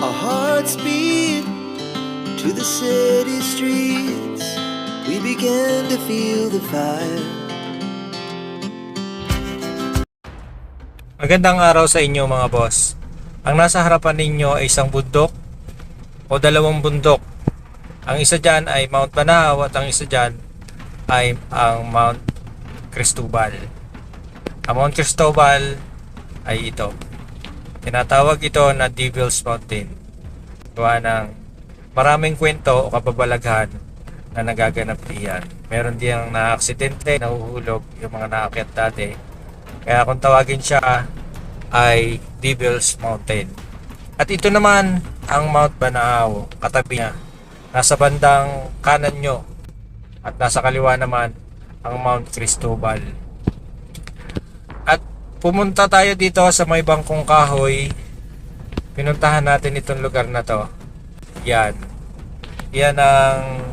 Our hearts beat to the city streets. We began to feel the fire. Magandang araw sa inyo mga boss. Ang nasa harapan ninyo ay isang bundok o dalawang bundok. Ang isa dyan ay Mount Banahaw at ang isa dyan ay ang Mount Cristobal. Ang Mount Cristobal ay ito. Tinatawag ito na Devil's Mountain. Gawa ng maraming kwento o kababalaghan na nagaganap diyan. Meron diyang na-aksidente, nahuhulog yung mga naakyat dati. Kaya kung tawagin siya ay Devil's Mountain. At ito naman ang Mount Banahaw, katabi niya. Nasa bandang kanan nyo at nasa kaliwa naman ang Mount Cristobal. Pumunta tayo dito sa may bangkong kahoy. Pinuntahan natin itong lugar na to. Yan. Yan ang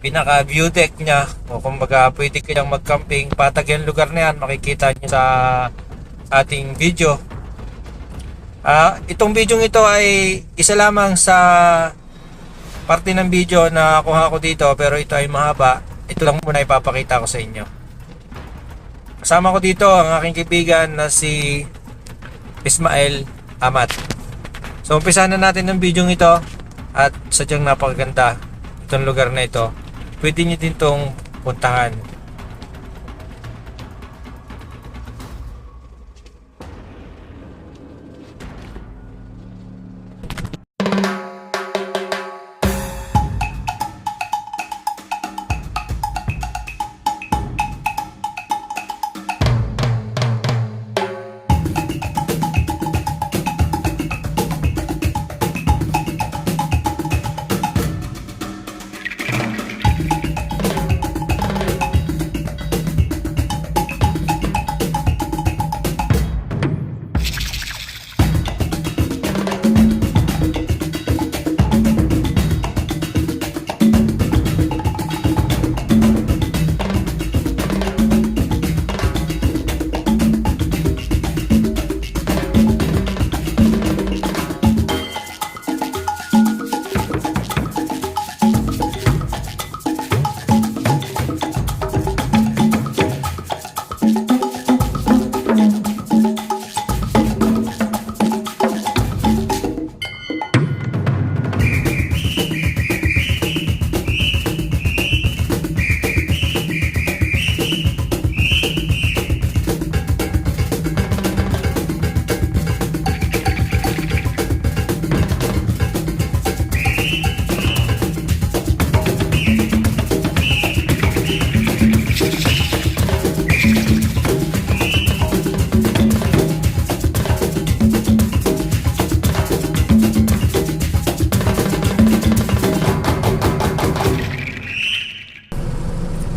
pinaka view deck niya o kumbaga pwede kayang mag-camping patag yung lugar na yan makikita niyo sa ating video Ah, itong video ito ay isa lamang sa parte ng video na kuha ko dito pero ito ay mahaba ito lang muna ipapakita ko sa inyo kasama ko dito ang aking kaibigan na si Ismael Amat. So umpisa na natin ng video ito at sadyang napakaganda itong lugar na ito. Pwede nyo din tong puntahan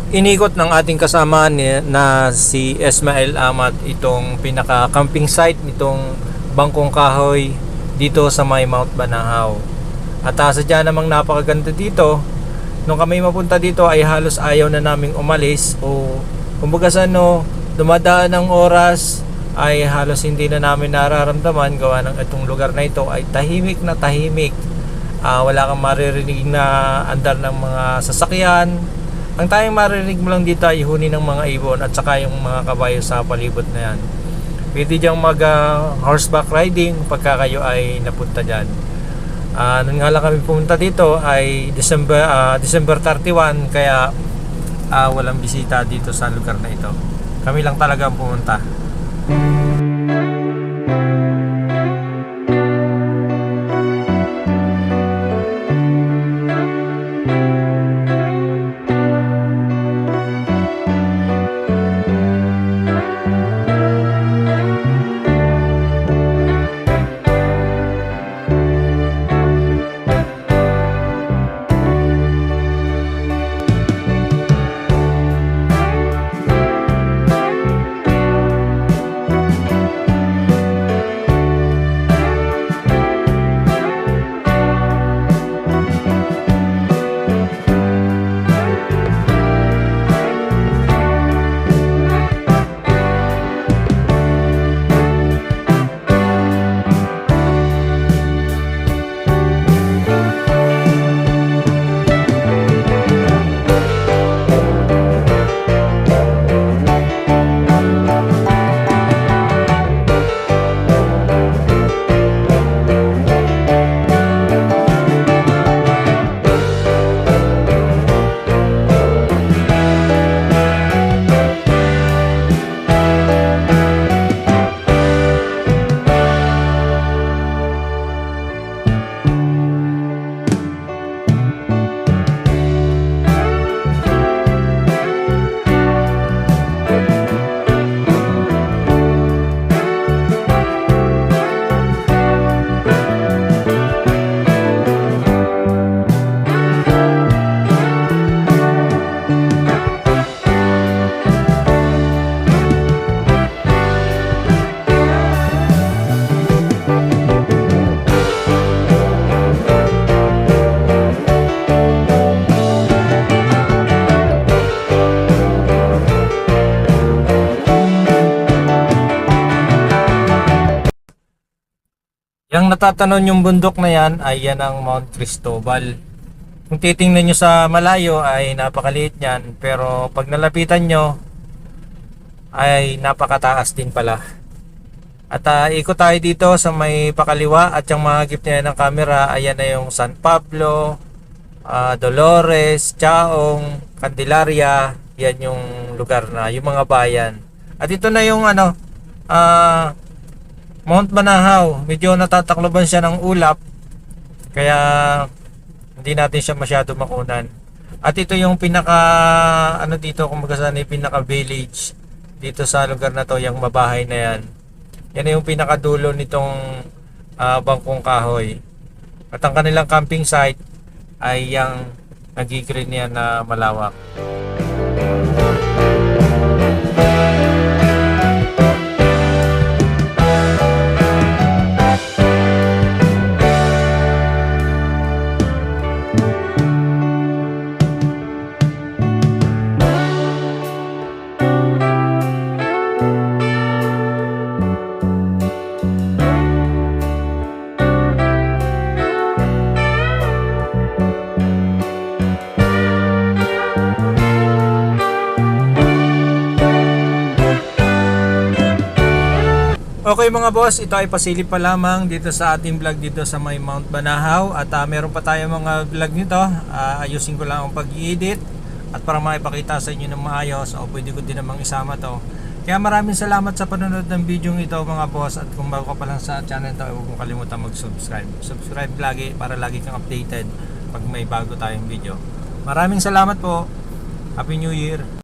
inikot ng ating kasama ni, na si Ismael Amat itong pinaka camping site nitong bangkong kahoy dito sa may Mount Banahaw. At uh, sadya namang napakaganda dito. Nung kami mapunta dito ay halos ayaw na naming umalis o kumbaga sa no, dumadaan ng oras ay halos hindi na namin nararamdaman gawa ng itong lugar na ito ay tahimik na tahimik. Ah, wala kang maririnig na andar ng mga sasakyan, ang tayong marinig mo lang dito ay huni ng mga ibon at saka yung mga kabayo sa palibot na yan. Pwede diyang mag ah, horseback riding pagka kayo ay napunta dyan. Uh, nung nga lang kami pumunta dito ay December, ah, December 31 kaya ah, walang bisita dito sa lugar na ito. Kami lang talaga ang pumunta. Yung natatanon yung bundok na yan ay yan ang Mount Cristobal. Kung titingnan nyo sa malayo ay napakaliit niyan pero pag nalapitan nyo ay napakataas din pala. At ah, ikot tayo dito sa may pakaliwa at yung mga gift niya ng camera ayan na yung San Pablo, ah, Dolores, Chaong, Candelaria, yan yung lugar na, yung mga bayan. At ito na yung ano, ah, Mount Manahaw, medyo natatakloban siya ng ulap kaya hindi natin siya masyado makunan. At ito yung pinaka ano dito kung saan yung pinaka village dito sa lugar na to, yung mabahay na yan. Yan yung pinakadulo nitong ah, bangkong kahoy. At ang kanilang camping site ay yung nagigreen yan na malawak. Okay mga boss, ito ay pasilip pa lamang dito sa ating vlog dito sa may Mount Banahaw at ah, meron pa tayo mga vlog nito. Ah, ayusin ko lang ang pag-edit at para makipakita sa inyo ng maayos o pwede ko din namang isama to. Kaya maraming salamat sa panonood ng video ito mga boss at kung bago ka pa lang sa channel to, huwag mong kalimutan mag-subscribe. Subscribe lagi para lagi kang updated pag may bago tayong video. Maraming salamat po. Happy New Year!